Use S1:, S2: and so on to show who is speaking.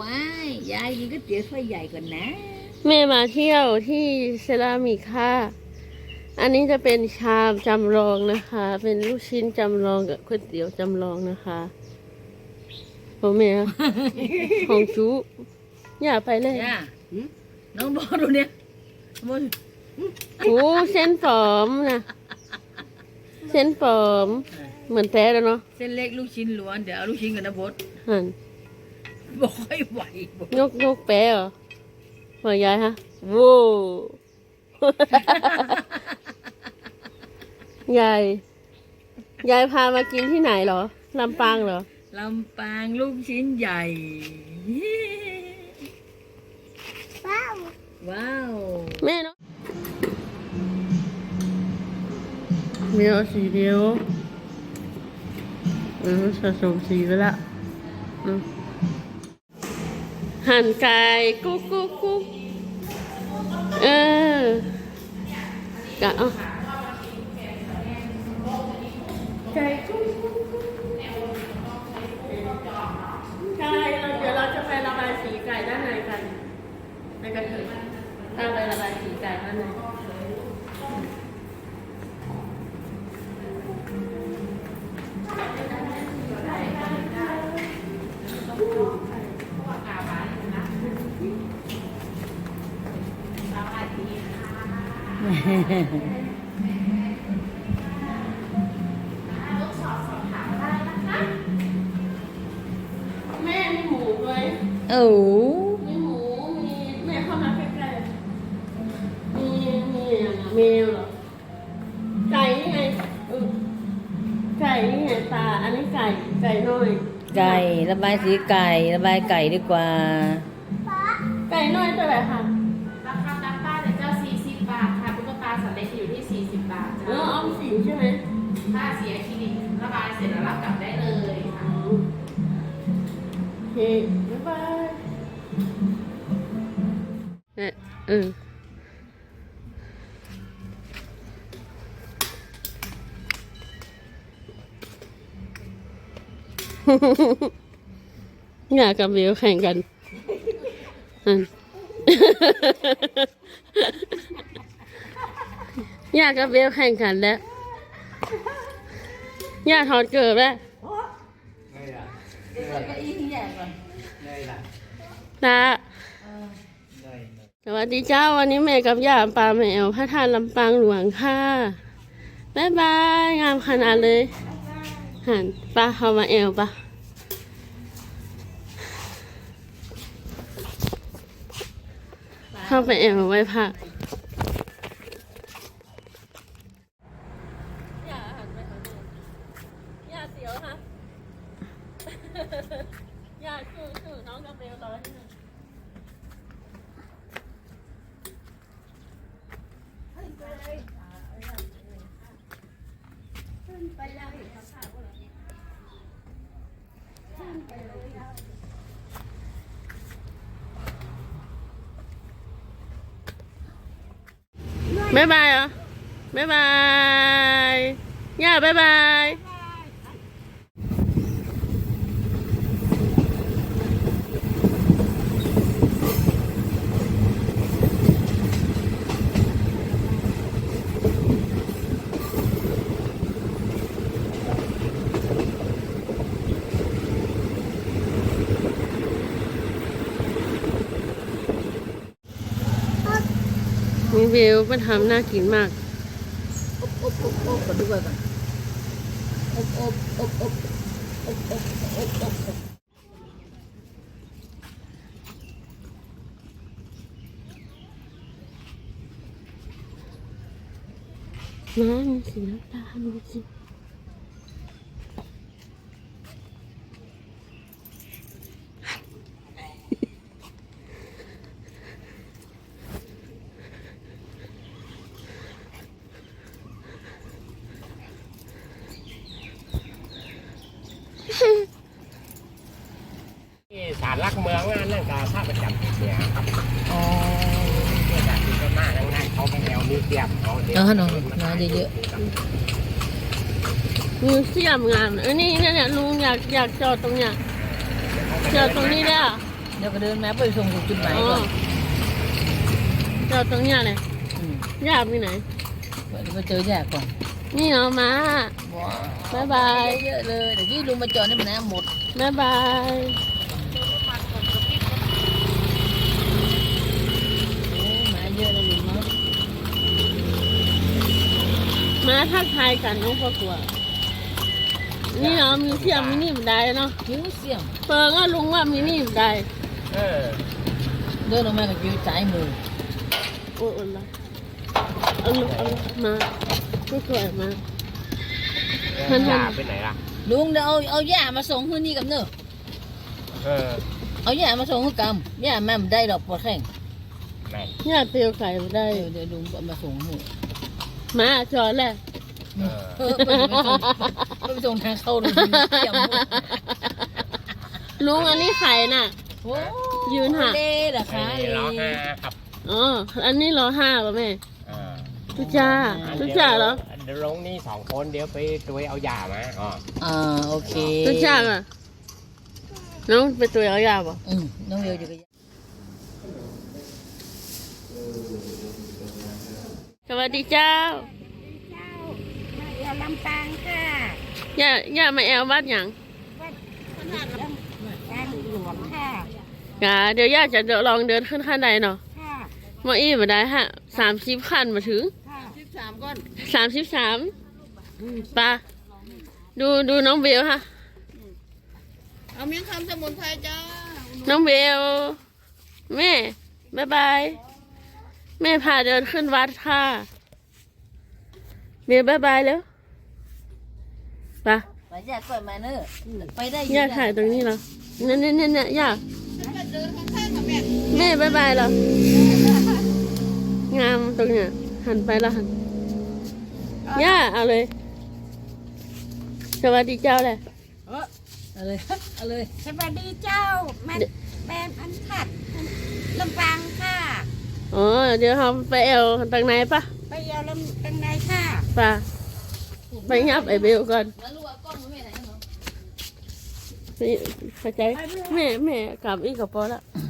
S1: ว้ายยายกินก๋วยเตี๋ยวถ้วยใหญ่ก่อนนะ
S2: แม่มาเที่ยวที่เซรามิกค่ะ อันนี้จะเป็นชามจำลองนะคะ เป็นลูกชิ้นจำลองกับก๋วยเตี๋ยวจำลองนะคะโอ้แม่ ของจูอย่าไปเลย
S1: ย่าน้องบอกดูเนี่ยบอก
S2: โอ้เส้นฝอมนะเส้นฝอม เหมือนแท้แล้วเนาะ
S1: เส้นเล็กลูกชิ้นล้วน เดี๋ยวเอาลูกชิ้นกับน้ำพด
S2: หัน
S1: บอกให้ไหวบอก
S2: ยกยกแปะเหรอหัวยายฮะโว้ยาย ยายพามากินที่ไหนเหรอลำปางเหรอ
S1: ลำปางลูกชิ้นใหญ่
S3: ว้าว
S1: ว้าว
S2: แม่เนาะเดียวสีเดียวเออสะสมสีไปละอืม หั่นไก่กุ๊กกุ๊กกุ๊กเออกะเอาไก่กุ๊กกุ๊กกุ๊กไก่เราเดี๋ยวเราจะไประบายสีไก่ด้านในกันในกระเถิบตามไประบายสีไก่ด้านใน แม่มีหมูไหม
S1: โอ้
S2: มีหมู มีแม่เข้ามาใกล้ๆมีมีอย่างอะแมวเหรอ ไก่นี่ไงเออไก่นี่ไงตา อันนี้ไก่ ไก่น้อย
S1: ไก่ ระบายสีไก่ ระบายไก่ดีกว่า
S2: ไก่น้อยตัวไหนคะ
S4: ที่ 40 บาท
S2: เออ
S4: จ้า
S2: ออมสินใช่ไหม
S4: ถ้าเสียคลินิกระบายเสร็จแล้วรับกลับได้เลยค่ะ
S2: โอเค บ๊ายบายเออเอออยากกับวิวแข่งกันอืมอ ยากกับวิวแข่งกันแล้วอยากถอดเกิบแล้วตาสวัสดีเจ้าวันนี้แม่กับย่าปลาแมวพระทานลำปางหลวงค่ะบ๊ายบายงามขนาดเลยหันปลาเข้ามาแอวปะเข้าไปแอวไว้พักย่าหันไปหาแม่ย่าเสียวค่ะ ย่าคือคือน้องกับเบลตอนที่หนึ่ง บ๊ายบายเหรอบ๊ายบายย่าบ๊ายบาย มีวิวมันทำน่ากินมาก
S1: อบอบอบอบก่อนด้วยก่อนอบอบอบอบอบอบอบอบอบ
S2: น้ำมีสีน้ำตาลดูสิ
S5: ที่ศาลหลักเมืองนั่นนั่นก็พระประจำที่เสียครับ
S1: อ๋อ
S5: ที่จากที่เป็นมานั่งนั่นเขาไปแนวมีเดียมเขาเดี๋ยว
S1: เออเนอะเนอะเยอะ
S2: มิวเซียมงามเออนี่เนี่ยเนี่ยลุงอยากอยากจอดตรงเนี้ยจอดตรงนี้ได้อะ
S1: เดี๋ยวก็เดินมาไปส่งถึงจุดหมาย
S2: อ๋อ
S1: ก่อน
S2: เจอตรงเนี้ยเลย
S1: ม
S2: ย่ามีไหน
S1: เดี๋ยวไปเจอยาก่อน
S2: นี่เนาะมา
S1: ว้าว
S2: บ๊ายบาย
S1: เยอะๆเลยเดี๋ยวที่ลุงมาจอดนี่มันน้ำหมด
S2: บ๊ายบาย
S1: โอ้หมาเยอะเลยลุงเนาะ
S2: มาทักทายกันน้องพ่อกลัว นี่เนาะมีเสียงมินิบันไดเนาะ
S1: คิ้วเสียง
S2: เปิงอะลุงว่ามินิบันได
S5: เออ
S1: เดินลงมากับคิ้วซ้ายมือ
S2: โอ้ยละเอาลูกเอาลูกมาผู้สวยมาท่าน
S5: ย่าไปไหนล่ะ
S1: ลุงเดี๋ยวเอาเอาหญ้ามาส่งให้นี่กับเนอะ
S5: เออ
S1: เอาหญ้ามาส่งให้กำหญ้าแม่มันได้ดอกปวดแข้ง
S5: ไหน
S2: ย่าเตียวไก่บ่ได้
S1: เดี๋ยวเดี๋ยวลุงเอามาส่งให้
S2: มาจอดแหละ
S5: เออ
S1: เออไปส่งไปส่งทางเข้าเลยเสียงหมด
S2: ลุงอันนี้ไข่น่ะ
S1: โอ้
S2: ยืนหัก
S1: เล่เหรอคะ
S5: ไอ้ล้อห้าครับ
S2: อ๋ออันนี้รอห้าป่ะแม่
S5: เออ
S2: ทุกจ้าทุกจ้าเหรอ
S5: เดี๋ยวลงนี่สองคนเดี๋ยวไปตัวเอายามาอ๋อ
S1: อ่าโอเค
S2: ทุกจ้าอะน้องไปตัวเอายาป่ะ
S1: อืมน้องเวลอยู่กับ
S2: สวัสดีเจ้า
S3: เจ้ามาเอวลำปางค่ะ
S2: ย่าย่ามาแอลบ้านหยัง
S3: ลำปางหลวงค่ะ
S2: กะเดี๋ยวย่าจะเดี๋ยวลองเดินขึ้นขั้นใดเนาะ
S3: ค่ะ
S2: มาอี้มาได้ฮะสามสิบขั้นมาถึง
S3: ค่ะ
S2: สามสิบสามปะดูดูน้องเบลฮะ
S3: เอาเมียงคำสมุนไพรจ้า
S2: น้องเบลแม่บายบาย แม่พาเดินขึ้นวัดค่ะเบลบายบายแล้วปะ
S1: ไปแยกก่อนมาเนอะไปได้
S2: ย่าถ่ายตรงนี้เหรอเนี่ยเนี่ยเนี่ยเนี่ยย่าแม่บายบายเหรองามตรงเนี้ยหันไปแล้วหันย่าเอาเลย สวัสดีเจ้าแหละ
S1: เอาเลยเอาเลย
S3: สวัสดีเจ้าแม่แม่พันถัดลำปางค่ะ
S2: อ๋อ เดี๋ยวเราไปเอวตรงไหนปะ
S3: ไปเอวลำตังไหนค่ะ
S2: ปะไปยับไอเบลก่อน
S1: แล้วลูกเอากล้องมาแม่ไหนเนาะ
S2: ไปเข้าใจแม่แม่กลับอีกกับพอละ
S1: อื